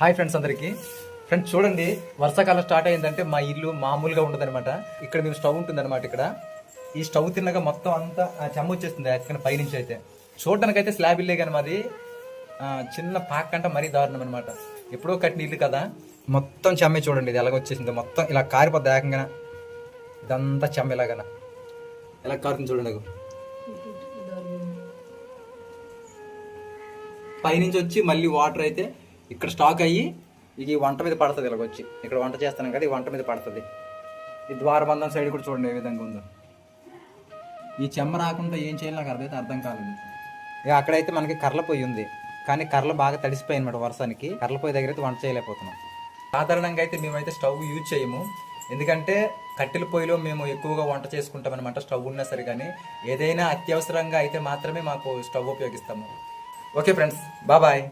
Hi friends అందరికీ. Friends చూడండి వర్షాకాలం స్టార్ట్ అయిందంటే మా ఇల్లు మామూలుగా ఉండదనమాట ఇక్కడ మీరు స్టవ్ ఉంటుందన్నమాట ఇక్కడ. ఈ స్టవ్ తిన్నగా మొత్తం అంతా చెమ్మ వచ్చేస్తుంది యాక్చువల్గా పైనుంచి అయితే. చూడడానికి అయితే స్లాబ్ ఇల్లే కానీ మాది చిన్న పాక్ అంటే మరీ దారుణం అనమాట ఎప్పుడో కట్టిన ఇల్లు కదా. మొత్తం చెమ్మే చూడండి ఇది ఎలాగ వచ్చేసింది మొత్తం ఇలా కారిపోద్ది ఏకంగా ఇదంతా చెమ్మ ఇలాగన. ఎలా కారుతుంది చూడండి పైనుంచి వచ్చి మళ్ళీ వాటర్ అయితే ఇక్కడ స్టాక్ అయ్యి ఇది వంట మీద పడుతుంది ఇలాగ వచ్చి ఇక్కడ వంట చేస్తున్నాం కదా ఈ వంట మీద పడుతుంది. ఈ ద్వారబంధం సైడ్ కూడా చూడండి ఏ విధంగా ఉందో. ఈ చెమ్మ రాకుండా ఏం చేయాలి నాకు అర్థమైతే అర్థం కాలేదు. ఇక అక్కడైతే మనకి కర్ల పొయ్యి ఉంది. కానీ కర్రలు బాగా తడిసిపోయి అనమాట వర్షానికి. కర్ల పొయ్యి దగ్గర అయితే వంట చేయలేకపోతున్నాం. సాధారణంగా అయితే మేమైతే స్టవ్ యూజ్ చేయము. ఎందుకంటే కట్టెల పొయ్యిలో మేము ఎక్కువగా వంట చేసుకుంటాం అనమాట స్టవ్ ఉన్నా సరే కానీ. ఏదైనా అత్యవసరంగా అయితే మాత్రమే మాకు స్టవ్ ఉపయోగిస్తాము. Okay friends bye.